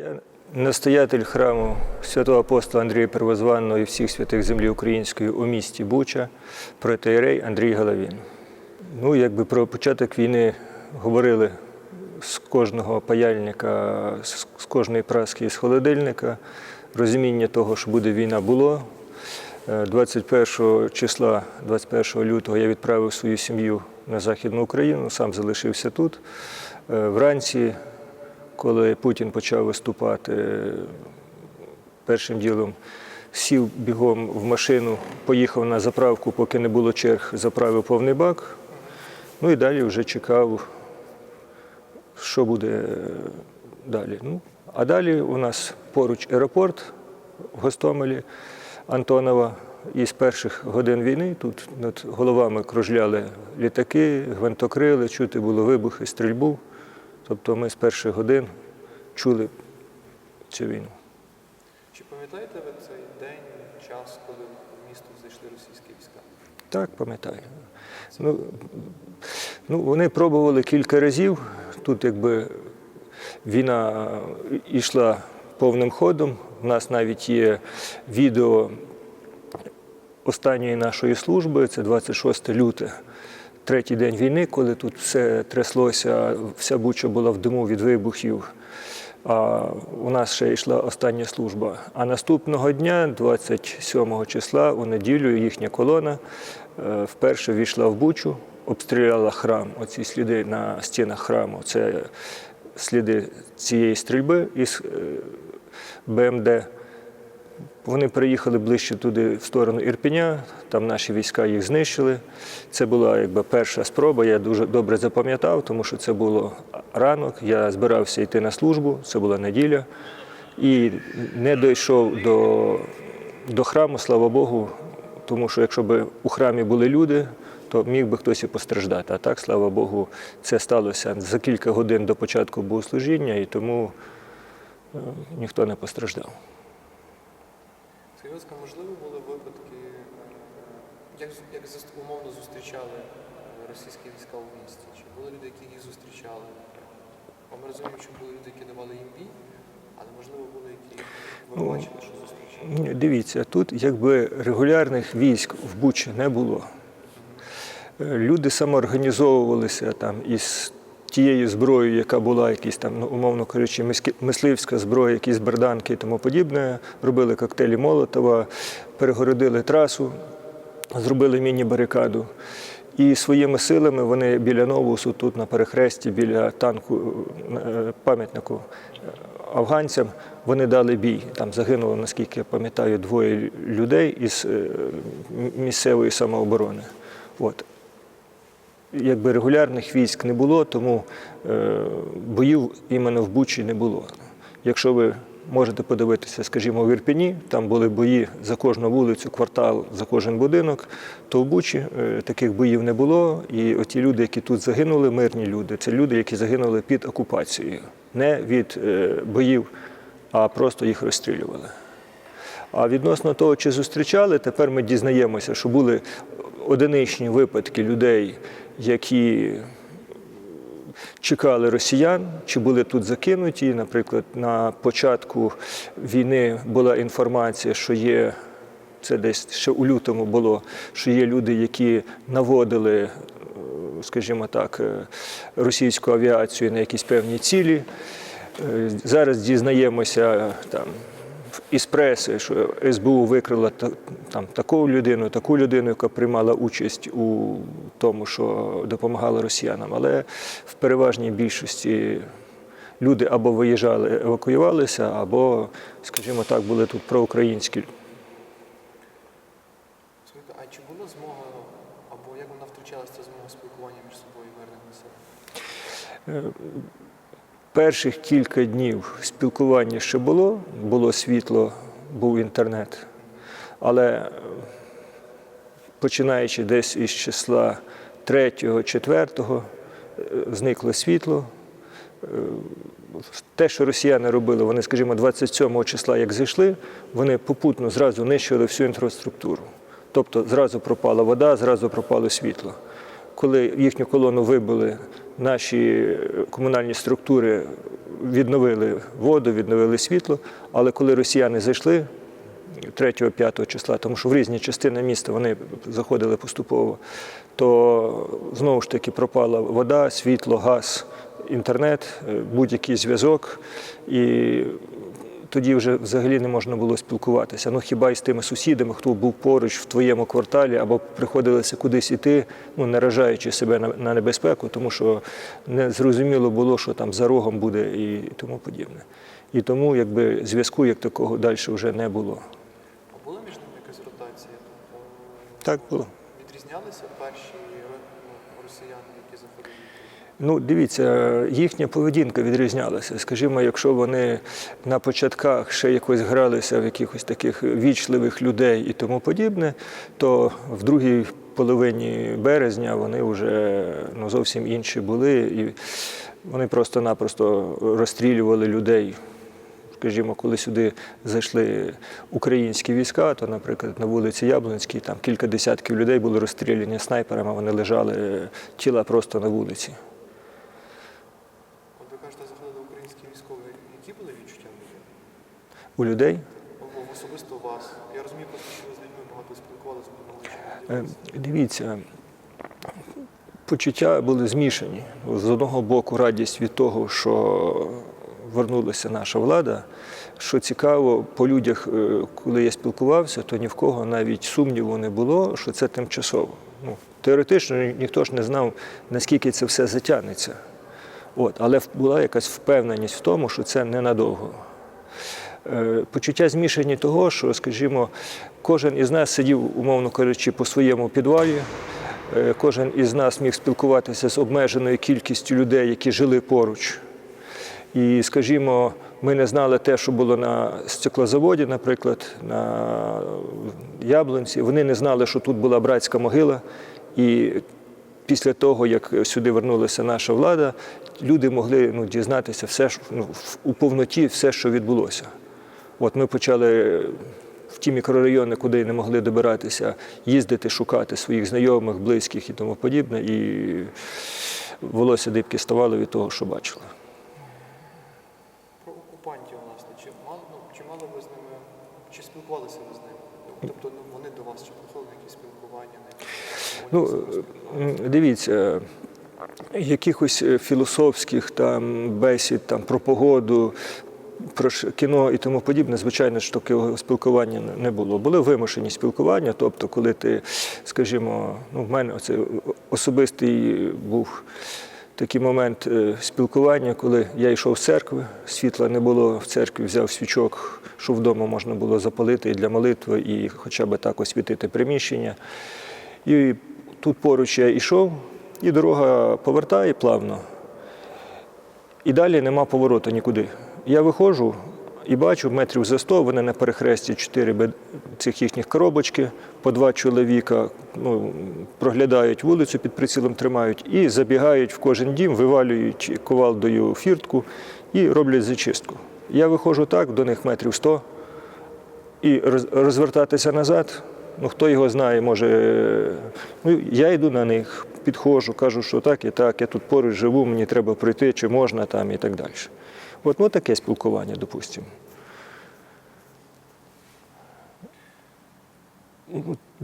Я настоятель храму святого апостола Андрія Первозванного і всіх святих землі української у місті Буча, протеєрей Андрій Головін. Ну, якби про початок війни говорили з кожного паяльника, з кожної праски з холодильника. Розуміння того, що буде війна, було. Е, 21 числа, 21 лютого, я відправив свою сім'ю на Західну Україну, сам залишився тут. Е, Вранці, коли Путін почав виступати, першим ділом сів бігом в машину, поїхав на заправку, поки не було черг, заправив повний бак. Ну і далі вже чекав, що буде далі. Ну, а далі у нас поруч аеропорт в Гостомелі Антонова. І з перших годин війни тут над головами кружляли літаки, гвинтокрили, чути було вибухи, стрільбу. Тобто ми з перших годин чули цю війну. Чи пам'ятаєте ви цей день, час, коли в місто зайшли російські війська? Так, пам'ятаю. Ну, ну, вони пробували кілька разів. Тут якби війна йшла повним ходом. У нас навіть є відео останньої нашої служби, це 26 люте, третій день війни, коли тут все тряслося, вся буча була в диму від вибухів. А у нас ще йшла остання служба. А наступного дня, 27 числа, у неділю, їхня колона е, вперше війшла в Бучу, обстріляла храм. Оці сліди на стінах храму. Це сліди цієї стрільби із е, БМД. Вони приїхали ближче туди, в сторону Ірпеня, там наші війська їх знищили. Це була якби перша спроба, я дуже добре запам'ятав, тому що це було ранок, я збирався йти на службу, це була неділя. І не дійшов до, до храму, слава Богу, тому що якщо б у храмі були люди, то міг би хтось і постраждати. А так, слава Богу, це сталося за кілька годин до початку богослужіння, і тому е, ніхто не постраждав. Скажіть, можливо, були випадки, е, як, як умовно зустрічали е, російські війська в місті? Чи були люди, які їх зустрічали? Бо ми розуміємо, що були люди, які давали їм бій, але можливо були, які ви Ну, бачили, що зустрічали. Дивіться, тут якби регулярних військ в Бучі не було. Е, Люди самоорганізовувалися там із тією зброєю, яка була, якісь там, ну, умовно кажучи, мисливська зброя, якісь берданки і тому подібне. Робили коктейлі Молотова, перегородили трасу, зробили міні-барикаду. І своїми силами вони біля Новусу, тут на перехресті, біля танку е, пам'ятнику е, афганцям, вони дали бій. Там загинуло, наскільки я пам'ятаю, двоє людей із е, місцевої самооборони. От. Якби регулярних військ не було, тому е, боїв іменно в Бучі не було. Якщо ви можете подивитися, скажімо, в Ірпені, там були бої за кожну вулицю, квартал, за кожен будинок, то в Бучі е, таких боїв не було. І оті люди, які тут загинули, мирні люди, це люди, які загинули під окупацією, не від е, боїв, а просто їх розстрілювали. А відносно того, чи зустрічали, тепер ми дізнаємося, що були одиничні випадки людей, які чекали росіян, чи були тут закинуті. Наприклад, на початку війни була інформація, що є. Це десь ще у лютому було, що є люди, які наводили, е, скажімо так, е, російську авіацію на якісь певні цілі. Е, Зараз дізнаємося там із преси, що СБУ викрила там таку людину, таку людину, яка приймала участь у тому, що допомагала росіянам. Але в переважній більшості люди або виїжджали, евакуювалися, або, скажімо так, були тут проукраїнські. А чи була змога, або як вона втрачалася ця змога спілкування між собою мирних населення? Перших кілька днів спілкування ще було, було світло, був інтернет. Але е, починаючи десь із числа 3-4 зникло світло. Е, Те, що росіяни робили, вони, скажімо, 27 числа, як зайшли, вони попутно зразу нищили всю інфраструктуру. Тобто зразу пропала вода, зразу пропало світло. Коли їхню колону вибили наші комунальні структури відновили воду, відновили світло, але коли росіяни зайшли 3-5 числа, тому що в різні частини міста вони заходили поступово, то знову ж таки пропала вода, світло, газ, інтернет, е, будь-який зв'язок. І тоді вже взагалі не можна було спілкуватися. Ну хіба й з тими сусідами, хто був поруч в твоєму кварталі, або приходилося кудись іти, ну наражаючи себе на, на небезпеку, тому що не зрозуміло було, що там за рогом буде і тому подібне. І тому якби зв'язку як такого далі вже не було. А була між ними якась ротація? Так було. відрізнялися перші ну, росіяни, які заходили? Ну, дивіться, їхня поведінка відрізнялася. Скажімо, якщо вони на початках ще якось гралися в якихось таких вічливих людей і тому подібне, то в другій половині березня вони вже ну, зовсім інші були, і вони просто-напросто розстрілювали людей. Скажімо, коли сюди зайшли українські війська, то, наприклад, на вулиці Яблонській там кілька десятків людей були розстріляні снайперами, вони лежали тіла просто на вулиці. От ви кажете, заходили українські військові. Які були відчуття в них? У людей особисто у вас? Я розумію, просто що ви з людьми багато спілкувалися, Е, Дивіться, почуття були змішані. З одного боку, радість від того, що вернулася наша влада. Що цікаво, по людях, е, коли я спілкувався, то ні в кого навіть сумніву не було, що це тимчасово. Ну, теоретично ніхто ж не знав, наскільки це все затягнеться. От, але була якась впевненість в тому, що це ненадовго. Е, Почуття змішані того, що, скажімо, кожен із нас сидів, умовно кажучи, по своєму підвалі. Е, Кожен із нас міг спілкуватися з обмеженою кількістю людей, які жили поруч. І, скажімо, ми не знали те, що було на стеклозаводі, наприклад, на Яблонці. Вони не знали, що тут була братська могила. І після того, як сюди вернулася наша влада, люди могли ну, дізнатися все, що- ну, у повноті все, що відбулося. От ми почали в ті мікрорайони, куди не могли добиратися, їздити, шукати своїх знайомих, близьких і тому подібне. І волосся дибки ставало від того, що бачили. про окупантів, власне, чи мало, ну, чи мало ви з ними, чи спілкувалися ви з ними? Тобто ну, вони до вас чи приходили на якісь спілкування, якісь Ну, дивіться, якихось е, філософських там бесід там, про погоду, про кіно і тому подібне, звичайно, що такого спілкування не- не було. Були вимушені спілкування, тобто, коли ти, скажімо, ну, в мене це особистий був такий момент е, спілкування, коли я йшов з церкви, світла не було в церкві, взяв свічок, що вдома можна було запалити і для молитви, і хоча б так освітити приміщення. І тут поруч я йшов, і дорога повертає плавно. І далі нема повороту нікуди. Я виходжу і бачу метрів за 100, вони на перехресті чотири цих їхніх коробочки, по два чоловіка ну, проглядають вулицю під прицілом, тримають і забігають в кожен дім, вивалюють ковалдою фіртку і роблять зачистку. Я виходжу так, до них метрів 100, і розвертатися назад. Ну, хто його знає, може. Ну, я йду на них, підходжу, кажу, що так і так, я тут поруч живу, мені треба пройти, чи можна там і так далі. От ну, таке спілкування, допустимо.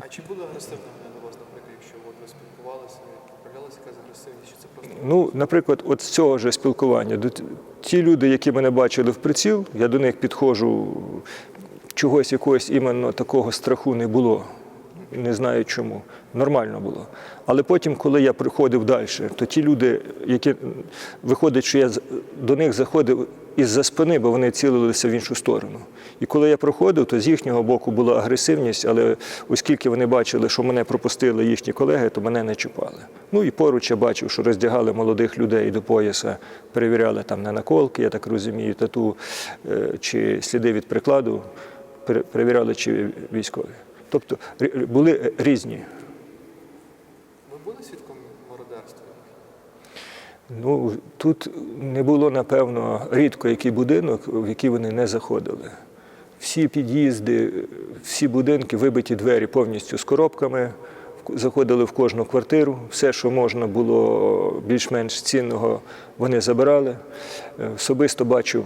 А чи були агресивними до вас, наприклад, якщо от ви спілкувалися, проявлялася якась агресивність, чи це просто Ну, наприклад, от з цього ж спілкування. Ті люди, які мене бачили в приціл, я до них підходжу, чогось якогось іменно такого страху не було. Не знаю чому. Нормально було. Але потім, коли я приходив далі, то ті люди, які виходить, що я до них заходив із-за спини, бо вони цілилися в іншу сторону. І коли я проходив, то з їхнього боку була агресивність, але оскільки вони бачили, що мене пропустили їхні колеги, то мене не чіпали. Ну і поруч я бачив, що роздягали молодих людей до пояса, перевіряли там на наколки, я так розумію, тату е, чи сліди від прикладу, пере- перевіряли, чи військові. Тобто були різні. ви були свідком мародерства? Ну, тут не було, напевно, рідко який будинок, в який вони не заходили. Всі під'їзди, всі будинки, вибиті двері повністю з коробками, заходили в кожну квартиру. Все, що можна було більш-менш цінного, вони забирали. Е, Особисто бачу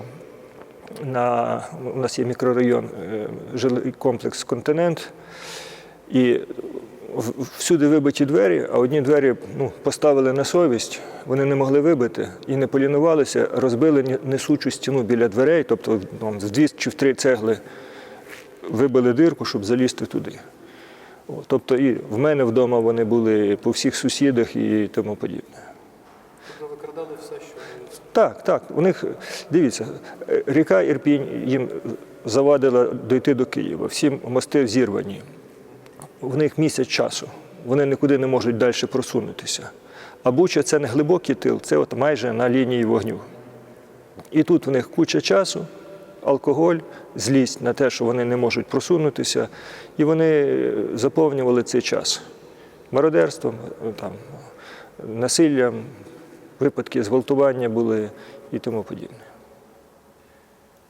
на у нас є мікрорайон, е, жилий комплекс Континент. І всюди вибиті двері, а одні двері ну, поставили на совість, вони не могли вибити і не полінувалися, розбили несучу стіну біля дверей, тобто ну, з дві чи в три цегли вибили дирку, щоб залізти туди. Тобто і в мене вдома вони були по всіх сусідах і тому подібне. Тобто викрадали все, що Так, так. У них дивіться, е, ріка Ірпінь їм завадила дойти до Києва. Всі мости зірвані. В них місяць часу. Вони нікуди не можуть далі просунутися. А Буча це не глибокий тил, це от майже на лінії вогню. І тут в них куча часу, алкоголь, злість на те, що вони не можуть просунутися, і вони заповнювали цей час мародерством, там, насиллям, випадки зґвалтування були і тому подібне.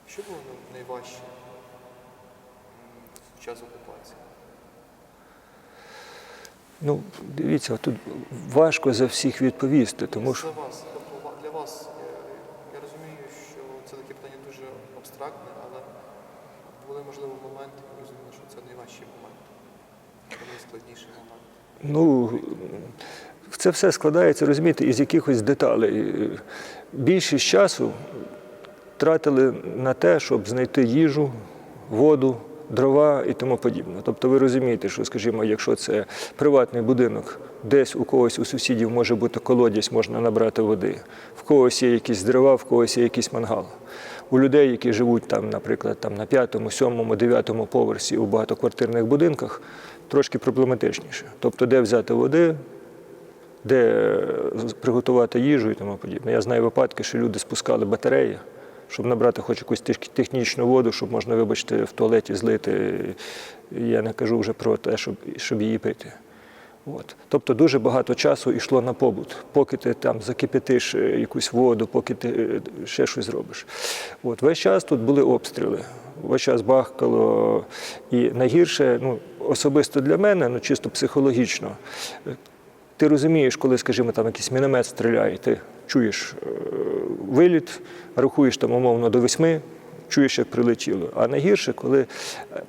що було найважче в час окупації? Ну, дивіться, тут важко за всіх відповісти, тому що Для вас, тобто для вас, я розумію, що це таке питання дуже абстрактне, але були, можливо, моменти, ви розуміли, що це найважчий момент, найскладніший момент. Ну, це все складається, розумієте, із якихось деталей. Більшість часу тратили на те, щоб знайти їжу, воду, дрова і тому подібне. Тобто ви розумієте, що, скажімо, якщо це приватний будинок, десь у когось у сусідів може бути колодязь, можна набрати води, в когось є якісь дрова, в когось є якийсь мангал. У людей, які живуть там, наприклад, там на п'ятому, сьомому, дев'ятому поверсі у багатоквартирних будинках, трошки проблематичніше. Тобто, де взяти води, де е, приготувати їжу і тому подібне. Я знаю випадки, що люди спускали батареї, щоб набрати хоч якусь технічну воду, щоб можна, вибачте, в туалеті злити. Я не кажу вже про те, щоб, щоб її пити. От. Тобто дуже багато часу йшло на побут, поки ти там закипятиш е, якусь воду, поки ти е, ще щось зробиш. От. Весь час тут були обстріли, весь час бахкало. І найгірше, ну, особисто для мене, ну чисто психологічно, ти розумієш, коли, скажімо, там якийсь міномет стріляє, ти чуєш е, виліт, рахуєш там умовно до восьми, чуєш, як прилетіло. А найгірше, коли е,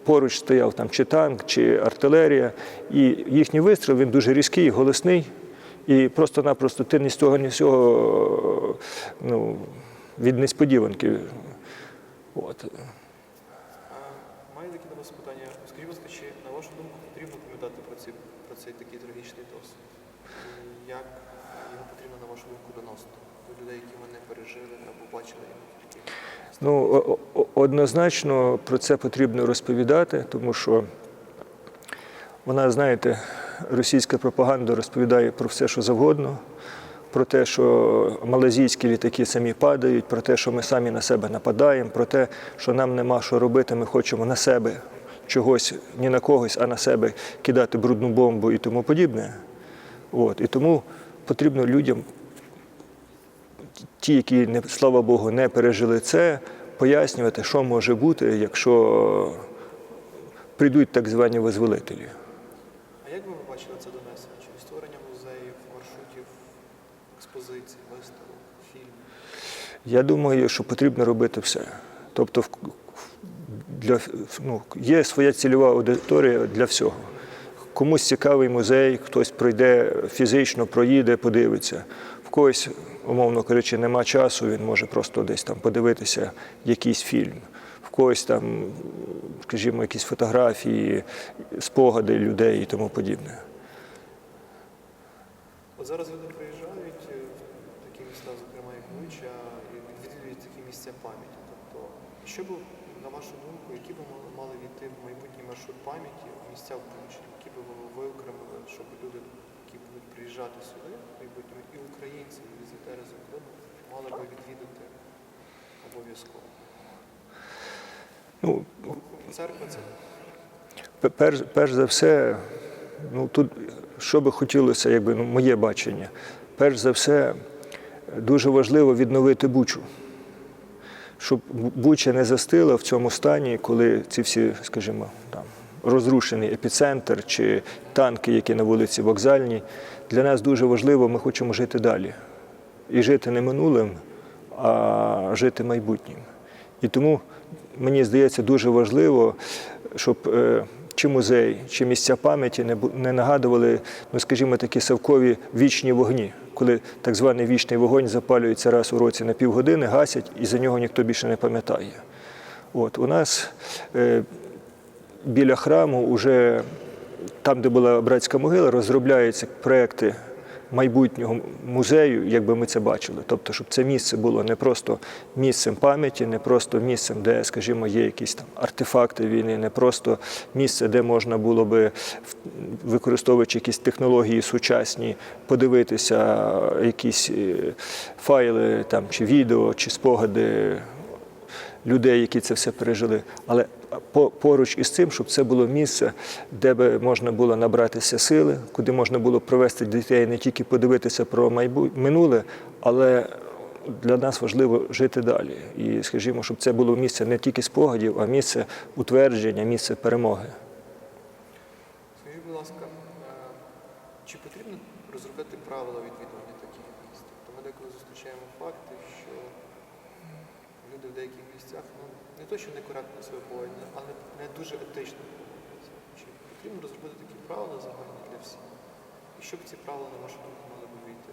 поруч стояв там чи танк, чи артилерія, і їхній вистріл він дуже різкий, голосний, і просто-напросто ти ні з того, ні з цього е, ну, від несподіванки. От. Таке до вас питання. Скажіть, будь чи на вашу думку потрібно пам'ятати про про цей такий трагічний досвід? І Як його потрібно, на вашу думку, доносити до людей, які вони пережили або бачили його тільки? Ну, однозначно про це потрібно розповідати, тому що вона, знаєте, російська пропаганда розповідає про все, що завгодно, про те, що малазійські літаки самі падають, про те, що ми самі на себе нападаємо, про те, що нам нема що робити, ми хочемо на себе чогось, не на когось, а на себе кидати брудну бомбу і тому подібне. От. І тому потрібно людям ті, які, слава Богу, не пережили це, пояснювати, що може бути, якщо прийдуть так звані визволителі. А як ви бачили це донесення? Через експозицій, виставок, фільмів? Я думаю, що потрібно робити все. Тобто, для, ну, є своя цільова аудиторія для всього. Комусь цікавий музей, хтось пройде фізично, проїде, подивиться. В когось, умовно кажучи, нема часу, він може просто десь там подивитися якийсь фільм. В когось там, скажімо, якісь фотографії, спогади людей і тому подібне. От зараз люди приїжджають е, в такі міста, зокрема як Буча, і відвідують такі місця пам'яті. Тобто, що б, на вашу думку, які б мали- війти в майбутній маршрут пам'яті місця в Бучі, які б ви виокремили, щоб люди, які будуть приїжджати сюди, в майбутньому, і українці, і візитери з Криму, мали би відвідати обов'язково. Ну, Церква це Перш, перш за все, ну тут що би хотілося, якби ну, моє бачення. Перш за все, дуже важливо відновити Бучу. Щоб Буча не застила в цьому стані, коли ці всі, скажімо, там розрушений епіцентр чи танки, які на вулиці Вокзальній. Для нас дуже важливо, ми хочемо жити далі. І жити не минулим, а жити майбутнім. І тому мені здається дуже важливо, щоб е, чи музей, чи місця пам'яті не нагадували, ну скажімо, такі савкові вічні вогні, коли так званий вічний вогонь запалюється раз у році на півгодини, гасять, і за нього ніхто більше не пам'ятає. От у нас е, біля храму, вже там, де була братська могила, розробляються проекти майбутнього музею, як би ми це бачили. Тобто, щоб це місце було не просто місцем пам'яті, не просто місцем, де, скажімо, є якісь там артефакти війни, не просто місце, де можна було би, використовуючи якісь технології сучасні, подивитися якісь е, файли там, чи відео, чи спогади людей, які це все пережили. Але по- поруч із цим, щоб це було місце, де би можна було набратися сили, куди можна було провести дітей, не тільки подивитися про майбутнє минуле, але для нас важливо жити далі. І, скажімо, щоб це було місце не тільки спогадів, а місце утвердження, місце перемоги. Скажіть, будь ласка, е, чи потрібно розробляти правила відвідування таких місць? Тобто ми деколи зустрічаємо факти, що люди в деяких місцях то, що некоректно себе поводять, але не дуже етично поводяться. Чи потрібно розробити такі правила загальні для всіх? І що б ці правила, на вашу думку, мали би війти?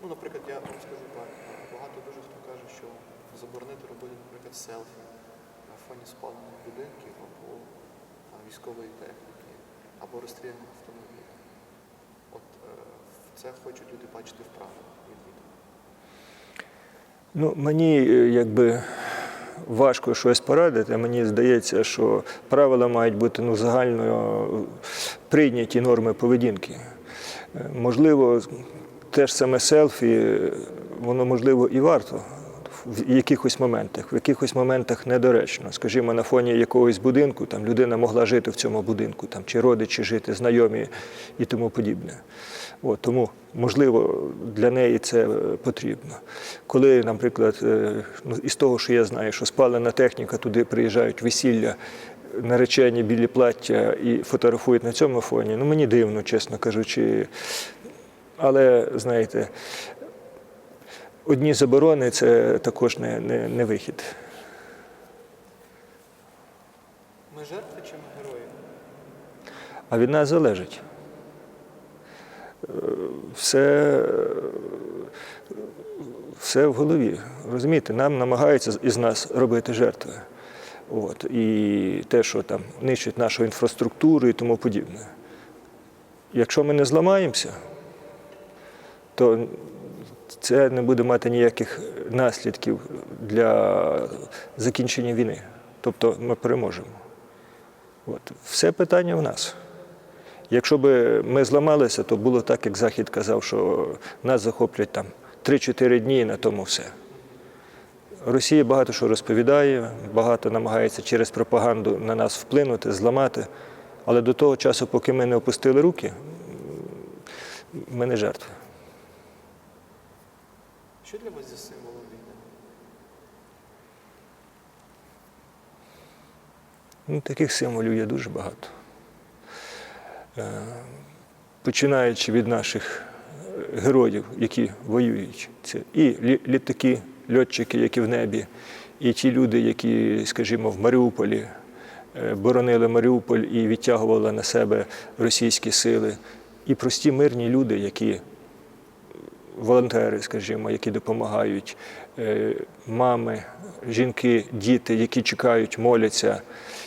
Ну, наприклад, я вам скажу так, багато дуже хто каже, що заборонити робити, наприклад, селфі на фоні спалених будинків або а, військової техніки, або розстріляних автомобілів. От е, в це хочуть люди бачити вправо відвідування. Ну, мені е, якби важко щось порадити. Мені здається, що правила мають бути ну, загально прийняті норми поведінки. Е, Можливо, те ж саме селфі, е, воно можливо і варто в якихось моментах, в якихось моментах недоречно. Скажімо, на фоні якогось будинку там людина могла жити в цьому будинку, там, чи родичі жити, знайомі і тому подібне. От, тому, можливо, для неї це е, потрібно. Коли, наприклад, е, ну, із того, що я знаю, що спалена техніка, туди приїжджають весілля, наречені білі плаття і фотографують на цьому фоні, ну мені дивно, чесно кажучи. Але знаєте, одні заборони це також не, не, не вихід. Ми жертви чи ми герої? А від нас залежить. Е, Все, все в голові. Розумієте, нам намагаються із нас робити жертви. От. І те, що там нищить нашу інфраструктуру і тому подібне. Якщо ми не зламаємося, то це не буде мати ніяких наслідків для закінчення війни. Тобто ми переможемо. От. Все питання в нас. Якщо б ми зламалися, то було так, як Захід казав, що нас захоплять там 3-4 дні і на тому все. Росія багато що розповідає, багато намагається через пропаганду на нас вплинути, зламати. Але до того часу, поки ми не опустили руки, ми не жертви. Що для вас є символом війни? Ну, таких символів є дуже багато. Е, Починаючи від наших героїв, які воюють, це і літаки, льотчики, які в небі, і ті люди, які, скажімо, в Маріуполі е, боронили Маріуполь і відтягували на себе російські сили, і прості мирні люди, які волонтери, скажімо, які допомагають, е, мами, жінки, діти, які чекають, моляться,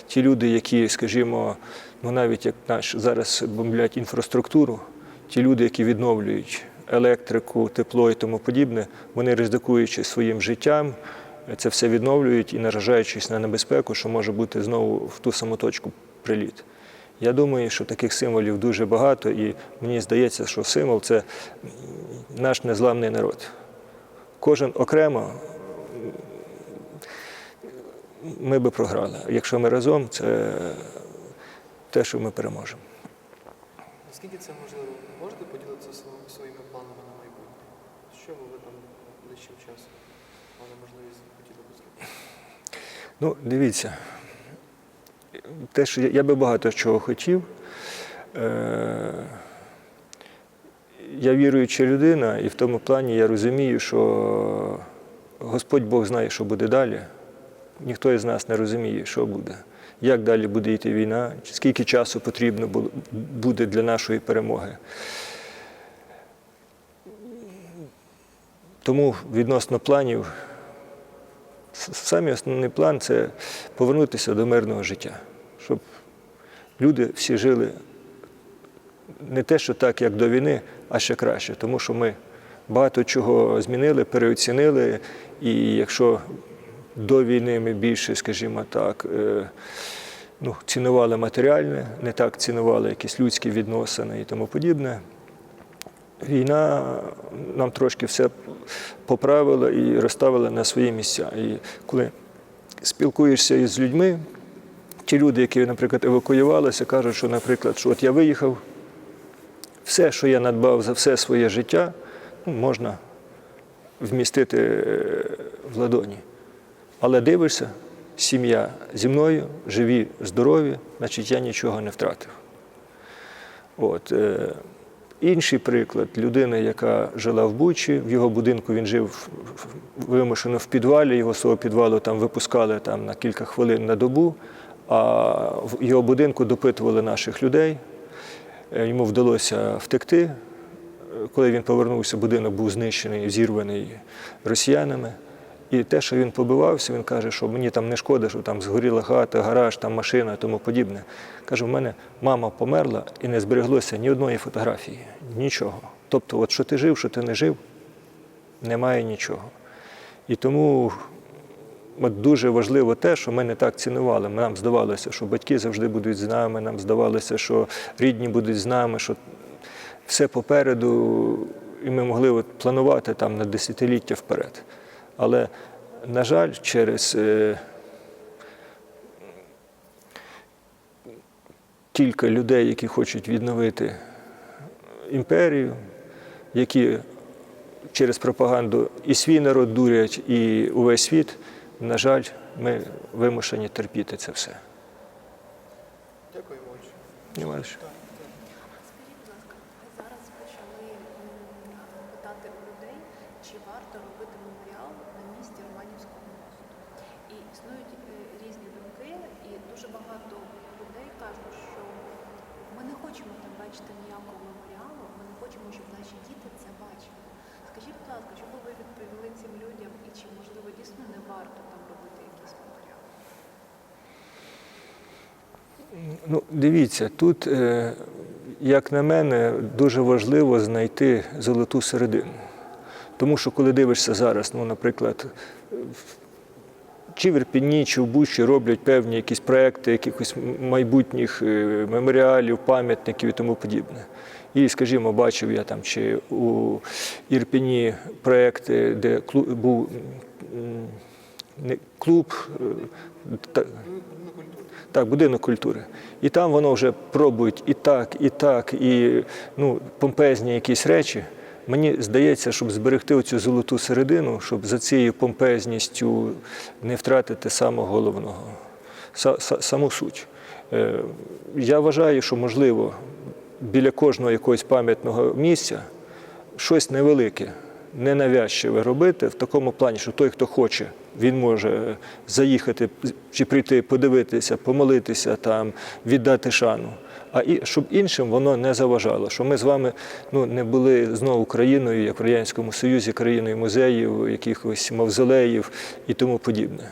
ті люди, які, скажімо, ну навіть як наш зараз бомблять інфраструктуру, ті люди, які відновлюють електрику, тепло і тому подібне, вони ризикуючи своїм життям, це все відновлюють і наражаючись на небезпеку, що може бути знову в ту саму точку приліт. Я думаю, що таких символів дуже багато, і мені здається, що символ це наш незламний народ. Кожен окремо ми би програли. Якщо ми разом, це те, що ми переможемо. Наскільки це можливо? Можете поділитися своїми планами на майбутнє? Що ви там ближчим часом мали можливість хотіли би зробити? Ну, дивіться, те, що я, би багато чого хотів. Е, я віруюча людина, і в тому плані я розумію, що Господь Бог знає, що буде далі. Ніхто із нас не розуміє, що буде, як далі буде йти війна, скільки часу потрібно буде для нашої перемоги. Тому відносно планів, самий основний план це повернутися до мирного життя, щоб люди всі жили не те, що так, як до війни, а ще краще. Тому що ми багато чого змінили, переоцінили. І якщо до війни ми більше, скажімо так, е, ну, цінували матеріальне, не так цінували якісь людські відносини і тому подібне. Війна нам трошки все поправила і розставила на свої місця. І коли спілкуєшся із людьми, ті люди, які, наприклад, евакуювалися, кажуть, що, наприклад, що от я виїхав, все, що я надбав за все своє життя, ну, можна вмістити е, в ладоні. Але дивишся, сім'я зі мною, живі, здорові, значить я нічого не втратив. От, е, інший приклад людини, яка жила в Бучі, в його будинку він жив вимушено в підвалі, його свого підвалу там випускали там, на кілька хвилин на добу, а в його будинку допитували наших людей. Е, Йому вдалося втекти. Е, Коли він повернувся, будинок був знищений, зірваний росіянами. І те, що він побивався, він каже, що мені там не шкода, що там згоріла хата, гараж, там машина тому подібне. Каже, в мене мама померла і не збереглося ні одної фотографії, нічого. Тобто, от що ти жив, що ти не жив, немає нічого. І тому от дуже важливо те, що ми не так цінували. Нам здавалося, що батьки завжди будуть з нами, нам здавалося, що рідні будуть з нами, що все попереду, і ми могли от планувати там на десятиліття вперед. Але, на жаль, через е, кілька людей, які хочуть відновити імперію, які через пропаганду і свій народ дурять, і увесь світ, на жаль, ми вимушені терпіти це все. Отже. Немає. Скажіть, будь ласка, ви зараз почали м, питати у людей, чи варто робити меморіал на місці Романівського мосту. І існують е, різні думки, і дуже багато людей кажуть, що ми не хочемо ніякого меморіалу, ми не хочемо, щоб наші діти це бачили. Скажіть, будь ласка, би ви відповіли цим людям, і чи можливо дійсно не варто там робити якийсь меморіал? Ну, дивіться, тут, е, як на мене, дуже важливо знайти золоту середину. Тому що коли дивишся зараз, ну, наприклад, чи в Ірпіні, чи в Бучі роблять певні якісь проекти, якихось майбутніх е, меморіалів, пам'ятників і тому подібне. І, скажімо, бачив я там чи у Ірпіні проекти, де клу- був не, клуб, е, та- так, будинок культури. І там воно вже пробують і так, і так, і ну, помпезні якісь речі. Мені здається, щоб зберегти оцю золоту середину, щоб за цією помпезністю не втратити самого головного, са- са- саму суть. Е, Я вважаю, що можливо біля кожного якогось пам'ятного місця щось невелике, ненавязчиве робити в такому плані, що той, хто хоче, він може заїхати чи прийти, подивитися, помолитися, там, віддати шану. А і щоб іншим воно не заважало, що ми з вами ну, не були знову країною, як в Радянському Союзі, країною музеїв, якихось мавзолеїв і тому подібне.